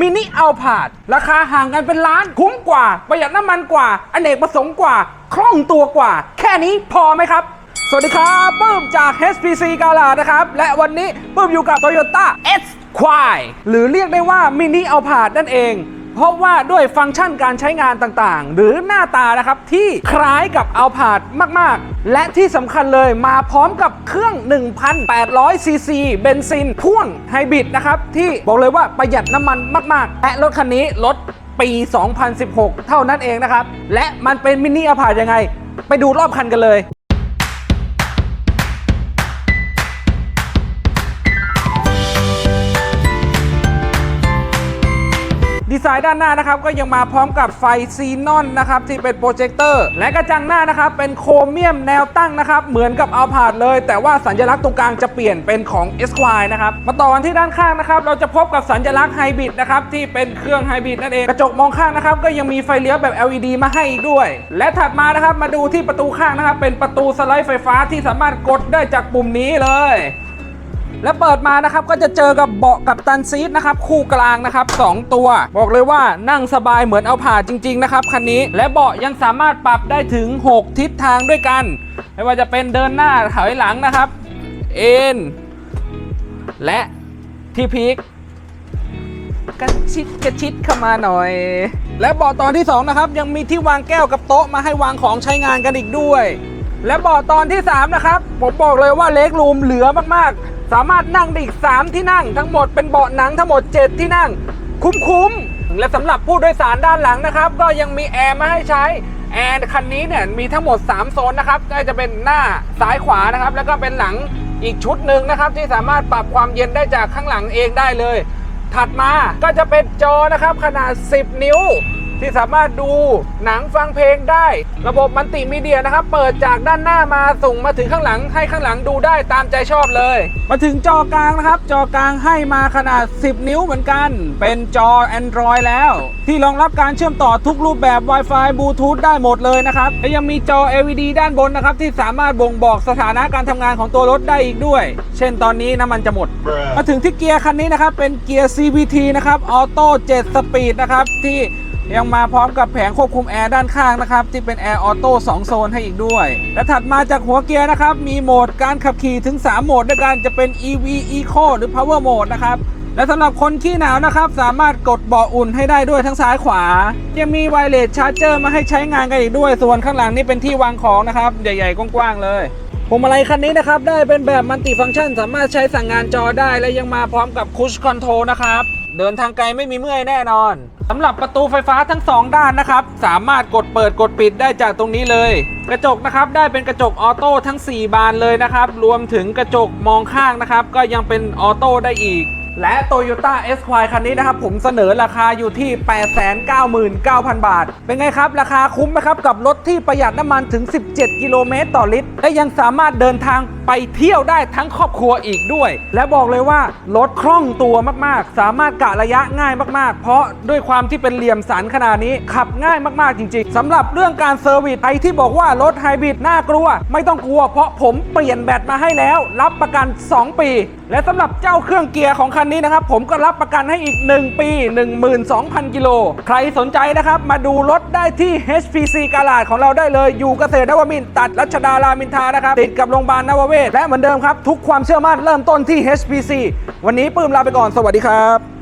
มินิอัลพาด ราคาห่างกันเป็นล้าน คุ้มกว่า ประหยัดน้ำมันกว่า อเนกประสงค์กว่า คล่องตัวกว่า แค่นี้พอไหมครับ สวัสดีครับปื้มจาก HPC กาลานะครับ และวันนี้ปื้มอยู่กับ Toyota S ควายหรือเรียกได้ว่ามินิอัลพาดนั่นเอง เพราะว่าด้วยฟังก์ชันการใช้งานต่างๆ หรือหน้าตานะครับที่คล้ายกับอัลพาดมากๆ และที่สำคัญเลยมาพร้อมกับเครื่อง 1,800 ซีซีเบนซินพ่วงไฮบริดนะครับ ที่บอกเลยว่าประหยัดน้ำมันมากๆ และรถคันนี้รถปี 2016 เท่านั้นเองนะครับ และมันเป็นมินิอัลพาดยังไง ไปดูรอบคันกันเลย ดีไซน์ด้านหน้านะครับก็ยังมาพร้อมกับไฟซีนอนนะครับที่เป็นโปรเจคเตอร์และกระจังหน้านะครับเป็นโครเมียมแนวตั้งนะครับเหมือนกับอัลพาดเลย แต่ว่าสัญลักษณ์ตรงกลางจะเปลี่ยนเป็นของ s y นะครับมาต่อกันที่ด้านข้างนะครับเราจะพบกับสัญลักษณ์ไฮบริดนะครับที่เป็นเครื่องไฮบริดนั่นเองกระจกมองข้างนะครับก็ยังมีไฟเลี้ยวแบบ LED มาให้อีกด้วย และถัดมานะครับมาดูที่ประตูข้างนะครับเป็นประตูสไลด์ไฟฟ้าที่สามารถกดได้จากปุ่มนี้เลย และเปิดมานะครับก็จะเจอกับเบาะกับตันซีทนะครับคู่กลางนะครับ2ตัว บอกเลยว่านั่งสบายเหมือนเอาผ่าจริง ๆ นะครับคันนี้และเบาะยังสามารถปรับได้ถึง 6 ทิศทางด้วยกัน ไม่ว่าจะเป็นเดินหน้าถอยหลังนะครับ เอ็นและที่พีคกระชิดกระชิดเข้ามาหน่อย และเบาะตอนที่2นะครับยังมีที่วางแก้วกับโต๊ะมาให้วางของใช้งานกันอีกด้วย และเบาะตอนที่ 3 นะครับ ผมบอกเลยว่าเล็กรูมเหลือมากๆ สามารถนั่งได้อีก 3 ที่นั่ง ทั้งหมดเป็นเบาะหนังทั้งหมด 7 ที่นั่ง คุ้มๆ และสำหรับผู้โดยสารด้านหลังนะครับ ก็ยังมีแอร์มาให้ใช้แอร์คันนี้เนี่ยมีทั้งหมด 3 โซนนะครับก็จะเป็นหน้าซ้ายขวานะครับ แล้วก็เป็นหลังอีกชุดหนึ่งนะครับ ที่สามารถปรับความเย็นได้จากข้างหลังเองได้เลย ถัดมาก็จะเป็นจอนะครับขนาด 10 นิ้ว ที่สามารถดูหนังฟังเพลงได้ ระบบมัลติมีเดียนะครับ เปิดจากด้านหน้ามาส่งมาถึงข้างหลัง ให้ข้างหลังดูได้ตามใจชอบเลย มาถึงจอกลางนะครับ จอกลางให้มาขนาด 10 นิ้วเหมือนกัน เป็นจอ Android แล้ว ที่รองรับการเชื่อมต่อทุกรูปแบบ Wi-Fi บลูทูธได้หมดเลยนะครับและยังมีจอ LED ด้านบนนะครับที่สามารถบ่งบอกสถานะการทำงานของตัวรถได้อีกด้วย เช่นตอนนี้น้ำมันจะหมด มาถึงที่เกียร์คันนี้นะครับเป็นเกียร์ CVT นะครับออโต้7สปีดนะครับที่ ยังมาพร้อมกับแผงควบคุมแอร์ด้านข้างนะครับที่เป็นแอร์ออโต้2โซนให้อีกด้วย และถัดมาจากหัวเกียร์นะครับ มีโหมดการขับขี่ถึง 3 โหมดด้วยกันจะเป็น EV Eco หรือ Power Mode นะครับและสำหรับคนขี้หนาวนะครับ สามารถกดเบาะอุ่นให้ได้ด้วยทั้งซ้ายขวา ยังมีไวเลสชาร์จเจอร์มาให้ใช้งานกันอีกด้วย ส่วนข้างหลังนี่เป็นที่วางของนะครับ ใหญ่ๆ กว้างๆ เลยพวงมาลัยคันนี้นะครับ ได้เป็นแบบมัลติฟังก์ชัน สามารถใช้สั่งงานจอได้และยังมาพร้อมกับคุชคอนโทรลนะครับ เดินทางไกลไม่มีเมื่อยแน่นอนสำหรับประตูไฟฟ้าทั้ง 2 ด้านนะครับ สามารถกดเปิดกดปิดได้จากตรงนี้เลย กระจกนะครับได้เป็นกระจกออโต้ทั้ง 4 บานเลยนะครับ รวมถึงกระจกมองข้างนะครับ ก็ยังเป็นออโต้ได้อีก และ Toyota S y คันนี้นะครับ ผมเสนอราคาอยู่ที่ 899,000 บาท เป็นไงครับ ราคาคุ้มไหมครับ กับรถที่ประหยัดน้ำมันถึง 17 กิโลเมตรต่อลิตร และยังสามารถเดินทาง ไปเที่ยวได้ทั้งครอบครัวอีกด้วย และบอกเลยว่ารถคล่องตัวมากๆ สามารถกะระยะง่ายมากๆ เพราะด้วยความที่เป็นเหลี่ยมสันขนาดนี้ขับง่ายมากๆจริงๆสำหรับเรื่องการเซอร์วิสใครที่บอกว่ารถไฮบริดน่ากลัว ไม่ต้องกลัวเพราะผมเปลี่ยนแบตมาให้แล้ว รับประกัน 2 ปี และสำหรับเจ้าเครื่องเกียร์ของคันนี้นะครับผมก็รับประกันให้อีก 1 ปี 12,000 กิโล ใครสนใจนะครับมาดูรถได้ที่ HPC กาลาดของเราได้เลยอยู่เกษตรนวมินตัดรัชดารามินทานะครับติดกับโรงพยาบาลนวเวศและเหมือนเดิมครับ ทุกความเชื่อมั่นเริ่มต้นที่ HPC วันนี้ปื้มลาไปก่อนสวัสดีครับ